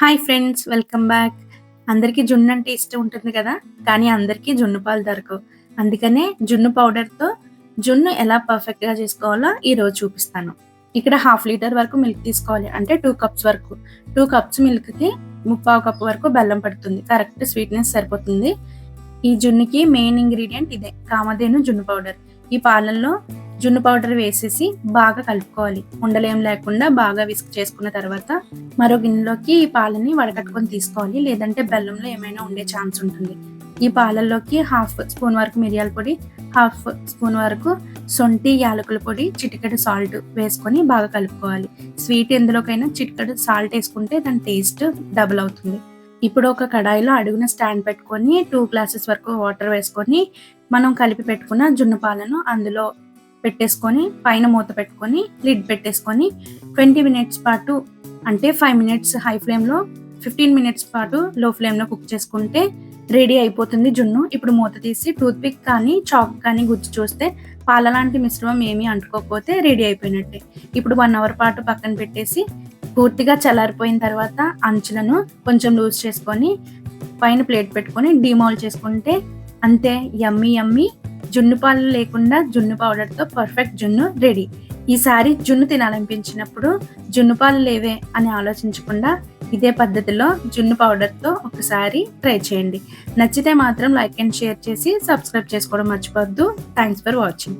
Hi friends welcome back. అందరికీ జున్ను అంటే ఇష్టం ఉంటుంది కదా? కానీ అందరికీ జున్ను పాలు దొరకవు. అందుకనే జున్ను పౌడర్తో జున్ను ఎలా పర్ఫెక్ట్గా చేసుకోవాలో ఈరోజు చూపిస్తాను. ఇక్కడ హాఫ్ లీటర్ వరకు మిల్క్ తీసుకోవాలి. అంటే టూ కప్స్ వరకు. టూ కప్స్ మిల్క్కి ముప్పావు కప్ వరకు బెల్లం పడుతుంది. కరెక్ట్ స్వీట్నెస్ సరిపోతుంది. ఈ జున్నుకి మెయిన్ ఇంగ్రీడియంట్ ఇదే. కామధేను జున్ను పౌడర్. ఈ పాలల్లో జున్ను పౌడర్ వేసేసి బాగా కలుపుకోవాలి. ఉండలేం లేకుండా బాగా విస్క్ చేసుకున్న తర్వాత మరో గిన్నెలోకి ఈ పాలని వడకట్టుకొని తీసుకోవాలి. లేదంటే బెల్లంలో ఏమైనా ఉండే ఛాన్స్ ఉంటుంది. ఈ పాలల్లోకి హాఫ్ స్పూన్ వరకు మిరియాల పొడి హాఫ్ స్పూన్ వరకు సొంటి యాలకుల పొడి చిటికెడు సాల్ట్ వేసుకొని బాగా కలుపుకోవాలి. స్వీట్ ఎందులోకైనా చిటికెడు సాల్ట్ వేసుకుంటే దాని టేస్ట్ డబుల్ అవుతుంది. ఇప్పుడు ఒక కడాయిలో అడుగున స్టాండ్ పెట్టుకొని టూ గ్లాసెస్ వరకు వాటర్ వేసుకొని మనం కలిపి పెట్టుకున్న జున్ను పాలను అందులో పెట్టేసుకొని పైన మూత పెట్టుకొని లిడ్ పెట్టేసుకొని ట్వంటీ మినిట్స్ పాటు అంటే ఫైవ్ మినిట్స్ హై ఫ్లేమ్లో ఫిఫ్టీన్ మినిట్స్ పాటు లో ఫ్లేమ్లో కుక్ చేసుకుంటే రెడీ అయిపోతుంది జున్ను. ఇప్పుడు మూత తీసి టూత్ పిక్ కానీ చాక్ కానీ గుజ్జు చూస్తే పాల లాంటి మిశ్రమం ఏమీ అంటుకోకపోతే రెడీ అయిపోయినట్టే. ఇప్పుడు వన్ అవర్ పాటు పక్కన పెట్టేసి పూర్తిగా చల్లారిపోయిన తర్వాత అంచులను కొంచెం లూజ్ చేసుకొని పైన ప్లేట్ పెట్టుకొని డిమాల్ చేసుకుంటే అంతే యమ్మీ యమ్మీ. జున్ను పాలు లేకుండా జున్ను పౌడర్తో పర్ఫెక్ట్ జున్ను రెడీ. ఈసారి జున్ను తినాలనిపించినప్పుడు జున్ను పాలు లేవే అని ఆలోచించకుండా ఇదే పద్ధతిలో జున్ను పౌడర్తో ఒకసారి ట్రై చేయండి. నచ్చితే మాత్రం లైక్ అండ్ షేర్ చేసి సబ్స్క్రైబ్ చేసుకోవడం మర్చిపోవద్దు. Thanks for watching.